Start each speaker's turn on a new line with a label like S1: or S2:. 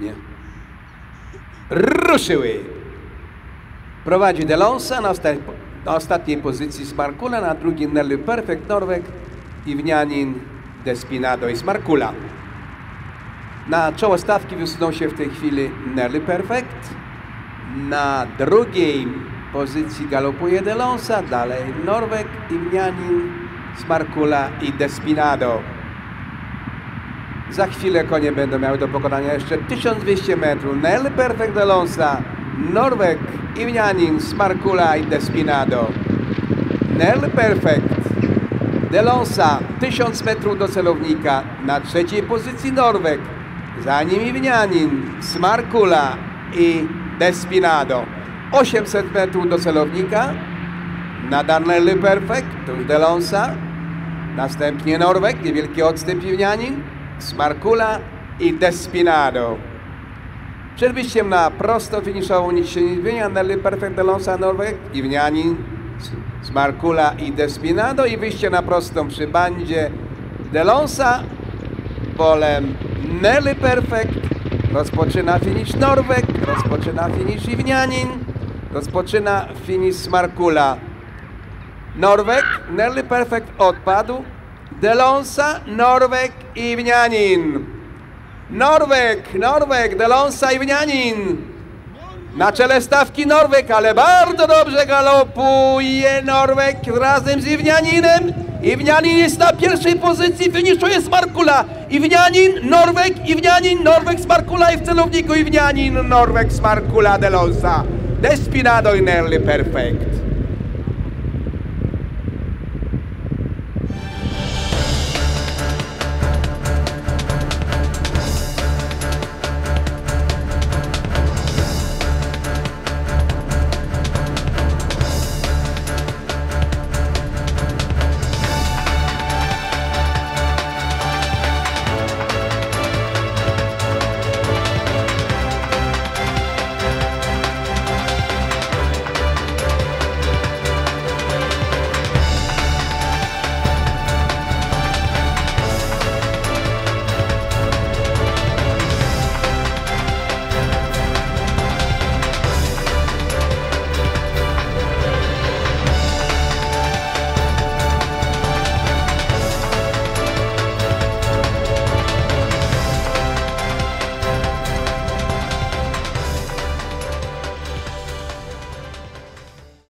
S1: Nie. Ruszyły. Prowadzi Delonsa na, na ostatniej pozycji Smarkula, na drugim Nelly Perfect Norweg, Iwnianin, Despinado i Smarkula. Na czoło stawki wysunął się w tej chwili Nelly Perfect. Na drugiej pozycji galopuje Delonsa, dalej Norweg, Iwnianin, Smarkula i Despinado. Za chwilę konie będą miały do pokonania jeszcze 1200 metrów. Nel Perfect Delonsa, Norweg, Iwnianin, Smarkula i Despinado. Nel Perfect, Delonsa, 1000 metrów do celownika. Na trzeciej pozycji Norweg, za nim Iwnianin, Smarkula i Despinado. 800 metrów do celownika. Nadal Nel Perfect, to już Delonsa. Następnie Norweg, niewielki odstęp Iwnianin. Smarkula i Despinado. Przed wyjściem na prosto finiszową nic się nie zmienia. Nelly Perfect Norweg, Iwnianin, Smarkula i Despinado i wyjście na prostą przy bandzie Delonsa polem Nelly Perfect rozpoczyna finisz Norweg, rozpoczyna finisz Iwnianin, rozpoczyna finisz Smarkula. Norweg, Nelly Perfect odpadł, Delonsa, Norweg i Wnianin. Norweg, Norweg, Delonsa i Wnianin. Na czele stawki Norweg, ale bardzo dobrze galopuje Norweg razem z Iwnianinem. Iwnianin jest na pierwszej pozycji, finiszuje Smarkula. Iwnianin, Norweg, Iwnianin, Norweg, Smarkula i w celowniku Iwnianin, Norweg, Smarkula, Delonsa. Despinado i Nerly Perfect.